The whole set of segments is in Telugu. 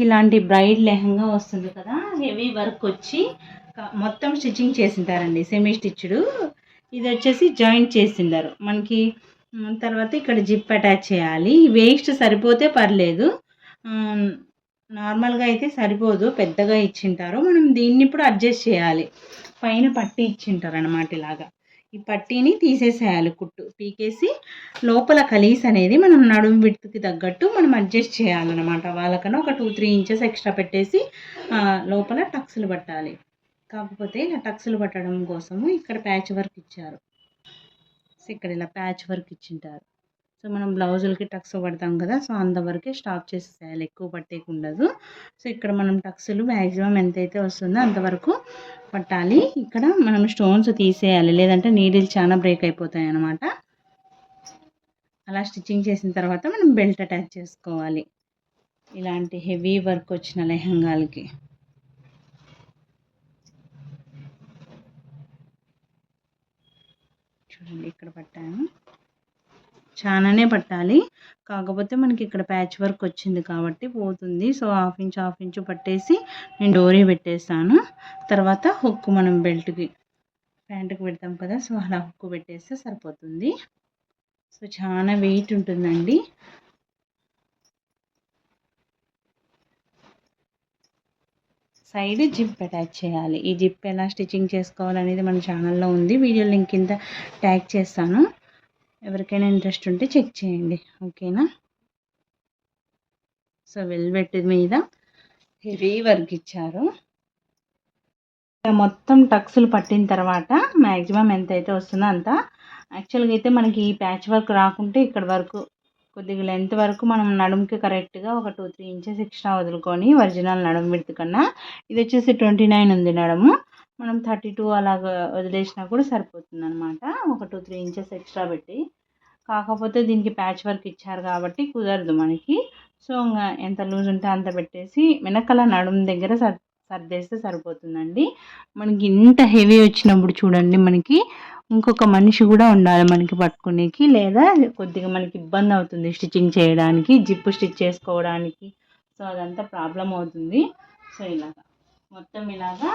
మనకి ఇలాంటి బ్రైడ్ లెహంగా వస్తుంది కదా హెవీ వర్క్ వచ్చి మొత్తం స్టిచ్చింగ్ చేసింటారండి సెమీ స్టిచ్డ్ ఇది వచ్చేసి జాయింట్ చేసిండారు. మనకి తర్వాత ఇక్కడ జిప్ అటాచ్ చేయాలి. వేస్ట్ సరిపోతే పర్లేదు. నార్మల్గా అయితే సరిపోదు పెద్దగా ఇచ్చింటారు. మనం దీన్ని ఇప్పుడు అడ్జస్ట్ చేయాలి. పైన పట్టి ఇచ్చింటారు అనమాట ఇలాగా. ఈ పట్టీని తీసేసేయాలి కుట్టు. పీకేసి లోపల కలీస్ అనేది మనం నడుము విడుతుకి తగ్గట్టు మనం అడ్జస్ట్ చేయాలన్నమాట. వాళ్ళకన్నా ఒక టూ త్రీ ఇంచెస్ ఎక్స్ట్రా పెట్టేసి లోపల టక్స్లు పట్టాలి. కాకపోతే ఇలా టక్స్లు పట్టడం కోసము ఇక్కడ ప్యాచ్ వర్క్ ఇచ్చారు. ఇక్కడ ఇలా ప్యాచ్ వర్క్ ఇచ్చింటారు. సో మనం బ్లౌజులకి టక్స్ పడతాం కదా! సో అంతవరకే స్టాప్ చేసేసేయాలి ఎక్కువ పట్టేకుండదు సో ఇక్కడ మనం టక్స్లు మ్యాక్సిమం ఎంతైతే వస్తుందో అంతవరకు పట్టాలి. ఇక్కడ మనం స్టోన్స్ తీసేయాలి. లేదంటే నీడిల్ చాలా బ్రేక్ అయిపోతాయి అన్నమాట. అలా స్టిచ్చింగ్ చేసిన తర్వాత మనం బెల్ట్ అటాచ్ చేసుకోవాలి. ఇలాంటి హెవీ వర్క్ వచ్చిన లెహంగాలకి. చూడండి ఇక్కడ పట్టాను. చాలానే పట్టాలి. కాకపోతే మనకి ఇక్కడ ప్యాచ్ వర్క్ వచ్చింది కాబట్టి పోతుంది. So half inch half inch పట్టేసి నేను డోరీ పెట్టేస్తాను. తర్వాత హుక్ మనం బెల్ట్కి ప్యాంటుకి పెడతాం కదా సో అలా హుక్ పెట్టేస్తే సరిపోతుంది. సో చాలా వెయిట్ ఉంటుందండి. సైడ్ జిప్ అటాచ్ చేయాలి. ఈ జిప్ ఎలా స్టిచ్చింగ్ చేసుకోవాలనేది మన ఛానల్లో ఉంది. వీడియో లింక్ కింద ట్యాగ్ చేస్తాను. ఎవరికైనా ఇంట్రెస్ట్ ఉంటే చెక్ చేయండి. ఓకేనా? సో వెల్వెట్ మీద హెవీ వర్క్ ఇచ్చారు. మొత్తం టక్స్లు పట్టిన తర్వాత మ్యాక్సిమం ఎంత అయితే వస్తుందో అంత. యాక్చువల్గా అయితే మనకి ఈ ప్యాచ్ వర్క్ రాకుంటే ఇక్కడ వరకు కొద్దిగా లెంత్ వరకు మనం నడుముకి కరెక్ట్గా ఒక టూ త్రీ ఇంచెస్ ఎక్స్ట్రా వదులుకొని ఒరిజినల్ నడుము విడత కన్నా ఇది వచ్చేసి ట్వంటీ నైన్ ఉంది నడుము. మనం థర్టీ టూ అలాగ వదిలేసినా కూడా సరిపోతుంది అనమాట ఒక టూ త్రీ ఇంచెస్ ఎక్స్ట్రా పెట్టి. కాకపోతే దీనికి ప్యాచ్ వర్క్ ఇచ్చారు కాబట్టి కుదరదు మనకి. సో ఇంకా ఎంత లూజ్ ఉంటే అంత పెట్టేసి వెనకాల నడుము దగ్గర సర్ సర్దేస్తే సరిపోతుందండి. మనకి ఇంత హెవీ వచ్చినప్పుడు చూడండి మనకి. ఇంకొక మనిషి కూడా ఉండాలి మనకి పట్టుకునేకి. లేదా కొద్దిగా మనకి ఇబ్బంది అవుతుంది స్టిచ్చింగ్ చేయడానికి జిప్పు స్టిచ్ చేసుకోవడానికి. సో అదంతా ప్రాబ్లం అవుతుంది. సో ఇలాగా. మొత్తం ఇలాగా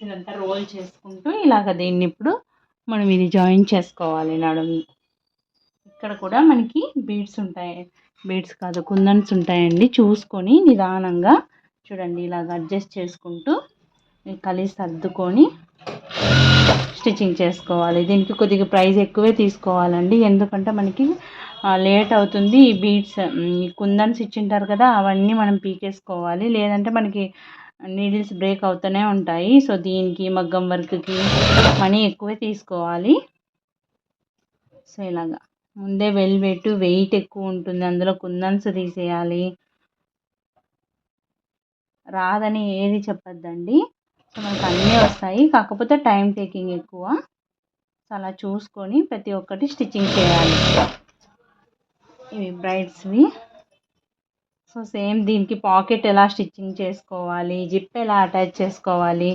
ఇదంతా రోల్ చేసుకుంటూ ఇలాగ దీన్ని ఇప్పుడు మనం ఇది జాయిన్ చేసుకోవాలి నడుము ఇక్కడ కూడా మనకి బీడ్స్ ఉంటాయి. బీడ్స్ కాదు కుందన్స్ ఉంటాయండి. చూసుకొని నిదానంగా చూడండి ఇలాగ అడ్జస్ట్ చేసుకుంటూ కలిసి సర్దుకొని స్టిచ్చింగ్ చేసుకోవాలి. దీనికి కొద్దిగా ప్రైస్ ఎక్కువే తీసుకోవాలండి. ఎందుకంటే మనకి లేట్ అవుతుంది ఈ బీడ్స్. ఈ కుందన్స్ ఇచ్చింటారు కదా అవన్నీ మనం పీకేసుకోవాలి. లేదంటే మనకి నీడిల్స్ బ్రేక్ అవుతూనే ఉంటాయి. సో దీనికి మగ్గం వర్క్కి మనీ ఎక్కువే తీసుకోవాలి. సో ఇలాగా. ముందే వెల్వెట్ వెయిట్ ఎక్కువ ఉంటుంది. అందులో కుందన్స్ తీసేయాలి. రాదని ఏది చెప్పొద్దండి. సో మనకు అన్నీ వస్తాయి. కాకపోతే టైం టేకింగ్ ఎక్కువ. సో అలా చూసుకొని ప్రతి ఒక్కటి స్టిచ్చింగ్ చేయాలి. ఇవి బ్రైడ్స్వి. సో సేమ్ దీనికి పాకెట్ ఎలా స్టిచ్చింగ్ చేసుకోవాలి జిప్ ఎలా అటాచ్ చేసుకోవాలి.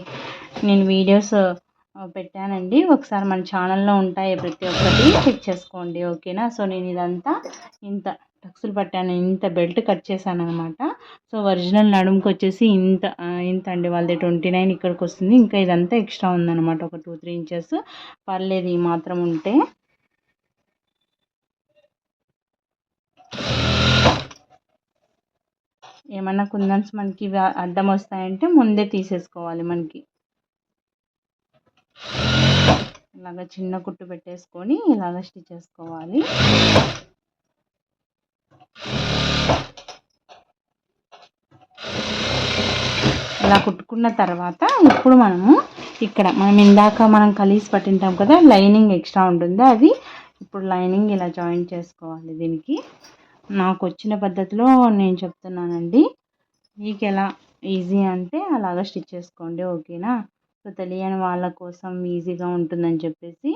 నేను వీడియోస్ పెట్టానండి. ఒకసారి మన ఛానల్లో ఉంటాయి ప్రతి ఒక్కటి చెక్ చేసుకోండి ఓకేనా? సో నేను ఇదంతా ఇంత టక్స్లు పట్టాను ఇంత బెల్ట్ కట్ చేశాను అనమాట సో ఒరిజినల్ నడుముకి వచ్చేసి ఇంత ఇంత అండి. వాళ్ళది ట్వంటీ నైన్ ఇక్కడికి వస్తుంది. ఇంకా ఇదంతా ఎక్స్ట్రా ఉందన్నమాట. ఒక టూ త్రీ ఇంచెస్. పర్లేదు ఈ మాత్రం ఉంటే. ఏమన్నా కుందన్స్ మనకి అడ్డం వస్తాయంటే ముందే తీసేసుకోవాలి మనకి. ఇలాగ చిన్న కుట్టు పెట్టేసుకొని ఇలాగ స్టిచ్ చేసుకోవాలి. ఇలా కుట్టుకున్న తర్వాత ఇప్పుడు మనము ఇక్కడ మనం ఇందాక మనం కలిసి పట్టింటాం కదా లైనింగ్ ఎక్స్ట్రా ఉంటుంది. అది ఇప్పుడు లైనింగ్ ఇలా జాయిన్ చేసుకోవాలి దీనికి. నాకు వచ్చిన పద్ధతిలో నేను చెప్తున్నానండి. మీకు ఎలా ఈజీ అంటే అలాగ స్టిచ్ చేసుకోండి ఓకేనా? సో తెలియని వాళ్ళ కోసం ఈజీగా ఉంటుందని చెప్పేసి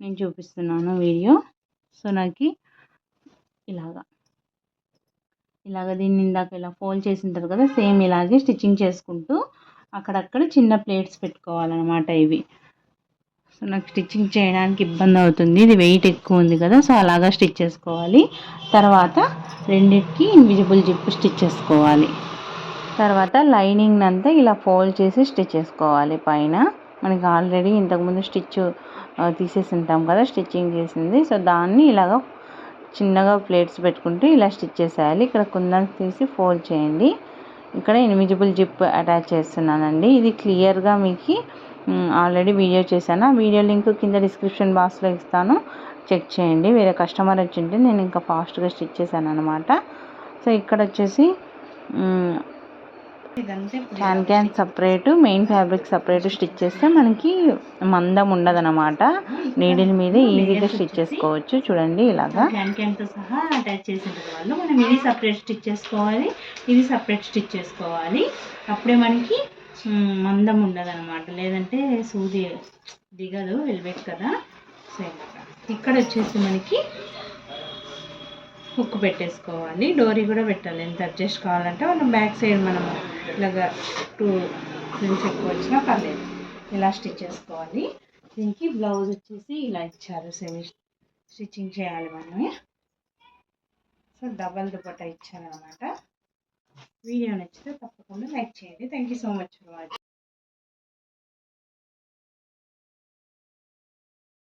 నేను చూపిస్తున్నాను వీడియో. సో నాకు ఇలాగా. ఇలాగ దీన్ని ఇందాక ఇలా ఫోల్డ్ చేసింటారు కదా సేమ్ ఇలాగే స్టిచ్చింగ్ చేసుకుంటూ అక్కడక్కడ చిన్న ప్లేట్స్ పెట్టుకోవాలన్నమాట ఇవి. సో నాకు స్టిచ్చింగ్ చేయడానికి ఇబ్బంది అవుతుంది. ఇది వెయిట్ ఎక్కువ ఉంది కదా సో అలాగా స్టిచ్ చేసుకోవాలి. తర్వాత రెండింటికి ఇన్విజిబుల్ జిప్ స్టిచ్ చేసుకోవాలి. తర్వాత లైనింగ్ అంతా ఇలా ఫోల్డ్ చేసి స్టిచ్ చేసుకోవాలి పైన. మనకి ఆల్రెడీ ఇంతకుముందు స్టిచ్ తీసేసి ఉంటాం కదా స్టిచ్చింగ్ చేసింది. సో దాన్ని ఇలాగ చిన్నగా ప్లేట్స్ పెట్టుకుంటూ ఇలా స్టిచ్ చేసేయాలి. ఇక్కడ కుందన్స్ తీసి ఫోల్డ్ చేయండి. ఇక్కడ ఇన్విజిబుల్ జిప్ అటాచ్ చేస్తున్నానండి. ఇది క్లియర్గా మీకు ఆల్రెడీ వీడియో చేశాను. ఆ వీడియో లింక్ కింద డిస్క్రిప్షన్ బాక్స్లో ఇస్తాను. చెక్ చేయండి. వేరే కస్టమర్ వచ్చి ఉంటే నేను ఇంకా ఫాస్ట్గా స్టిచ్ చేశాను అనమాట సో ఇక్కడ వచ్చేసి can can separate main fabric separate stitch చేస్తే మనకి మందం ఉండదనమాట నీడిల్ మీద ఈజీగా స్టిచ్ చేసుకోవచ్చు. చూడండి ఇలాగా. క్యాన్ క్యాన్తో సహా అటాచ్ చేసిన వాళ్ళు మనం ఇది సపరేట్ స్టిచ్ చేసుకోవాలి. ఇది సపరేట్ స్టిచ్ చేసుకోవాలి. అప్పుడే మనకి మందం ఉండదు అనమాట లేదంటే సూది దిగదు వెళ్ళబెట్టు కదా. సో ఇక్కడ వచ్చేసి మనకి హుక్ పెట్టేసుకోవాలి. డోరీ కూడా పెట్టాలి. ఎంత అడ్జస్ట్ కావాలంటే మనం బ్యాక్ సైడ్ మనం ఇలాగా టూ ఫ్రెండ్స్ ఎక్కువ వచ్చినా పర్లేదు. ఇలా స్టిచ్ చేసుకోవాలి. దీనికి బ్లౌజ్ వచ్చేసి ఇలా ఇచ్చారు. సెమీ స్టిచ్చింగ్ చేయాలి మనమే. సో డబల్ దుపట్టా ఇచ్చారనమాట వీడియో నచ్చితే తప్పకుండా లైక్ చేయండి. Thank you so much for watching